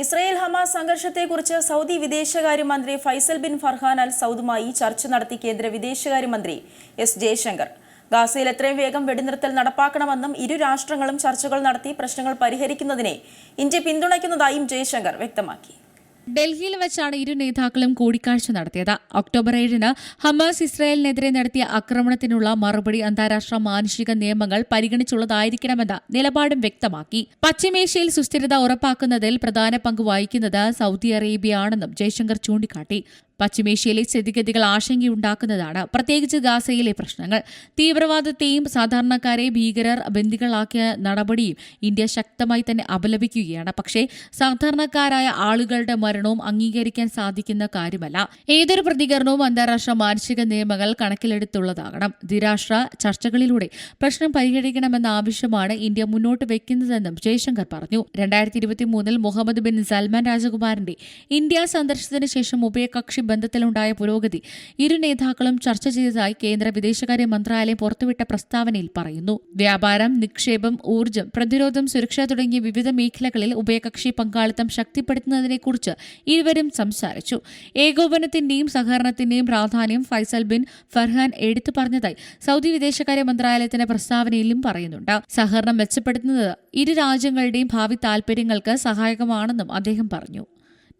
Israel Hamas സംഘർഷത്തെക്കുറിച്ച് Saudi വിദേശകാര്യമന്ത്രി Faisal bin Farhan Al സൗദുമായി ചർച്ച നടത്തി കേന്ദ്ര വിദേശകാര്യമന്ത്രി എസ് ജയശങ്കർ. ഗാസയിൽ എത്രയും വേഗം വെടിനിർത്തൽ നടപ്പാക്കണമെന്നും ഇരു രാഷ്ട്രങ്ങളും ചർച്ചകൾ നടത്തി പ്രശ്നങ്ങൾ പരിഹരിക്കുന്നതിനെ ഇന്ത്യ പിന്തുണയ്ക്കുന്നതായും ജയശങ്കർ വ്യക്തമാക്കി. ഡൽഹിയിൽ വെച്ചാണ് ഇരു നേതാക്കളും കൂടിക്കാഴ്ച നടത്തിയത്. ഒക്ടോബർ ഏഴിന് ഹമാസ് ഇസ്രായേലിനെതിരെ നടത്തിയ ആക്രമണത്തിനുള്ള മറുപടി അന്താരാഷ്ട്ര മാനുഷിക നിയമങ്ങൾ പരിഗണിച്ചുള്ളതായിരിക്കണമെന്ന നിലപാടും വ്യക്തമാക്കി. പശ്ചിമേഷ്യയിൽ സുസ്ഥിരത ഉറപ്പാക്കുന്നതിൽ പ്രധാന പങ്ക് വഹിക്കുന്നത് സൗദി അറേബ്യയാണെന്നും ജയശങ്കർ ചൂണ്ടിക്കാട്ടി. പശ്ചിമേഷ്യയിലെ സ്ഥിതിഗതികൾ ആശങ്കയുണ്ടാക്കുന്നതാണ്. പ്രത്യേകിച്ച് ഗാസയിലെ പ്രശ്നങ്ങൾ. തീവ്രവാദത്തെയും സാധാരണക്കാരെ ഭീകരർ ബന്ദികളാക്കിയ നടപടിയും ഇന്ത്യ ശക്തമായി തന്നെ അപലപിക്കുകയാണ്. പക്ഷേ സാധാരണക്കാരായ ആളുകളുടെ മരണവും അംഗീകരിക്കാൻ സാധിക്കുന്ന കാര്യമല്ല. ഏതൊരു പ്രതികരണവും അന്താരാഷ്ട്ര മാനുഷിക നിയമങ്ങൾ കണക്കിലെടുത്തുള്ളതാകണം. ദ്വിരാഷ്ട്ര ചർച്ചകളിലൂടെ പ്രശ്നം പരിഹരിക്കണമെന്ന ആവശ്യമാണ് ഇന്ത്യ മുന്നോട്ട് വെക്കുന്നതെന്നും ജയശങ്കർ പറഞ്ഞു. രണ്ടായിരത്തി ഇരുപത്തി മൂന്നിൽ മുഹമ്മദ് ബിൻ സൽമാൻ രാജകുമാരന്റെ ഇന്ത്യ സന്ദർശനത്തിന് ശേഷം ഉഭയകക്ഷി ബന്ധത്തിലുണ്ടായ പുരോഗതി. ഇരു നേതാക്കളും ചർച്ച ചെയ്തതായി കേന്ദ്ര വിദേശകാര്യ മന്ത്രാലയം പുറത്തുവിട്ട പ്രസ്താവനയിൽ പറയുന്നു. വ്യാപാരം നിക്ഷേപം ഊർജം പ്രതിരോധം സുരക്ഷ തുടങ്ങിയ വിവിധ മേഖലകളിൽ ഉഭയകക്ഷി പങ്കാളിത്തം ശക്തിപ്പെടുത്തുന്നതിനെക്കുറിച്ച് ഇരുവരും സംസാരിച്ചു. ഏകോപനത്തിന്റെയും സഹകരണത്തിന്റെയും പ്രാധാന്യം ഫൈസൽ ബിൻ ഫർഹാൻ എടുത്തു പറഞ്ഞതായി സൗദി വിദേശകാര്യ മന്ത്രാലയത്തിന്റെ പ്രസ്താവനയിലും പറയുന്നുണ്ട്. സഹകരണം മെച്ചപ്പെടുത്തുന്നത് ഇരു രാജ്യങ്ങളുടെയും ഭാവി താൽപര്യങ്ങൾക്ക് സഹായകമാണെന്നും അദ്ദേഹം പറഞ്ഞു.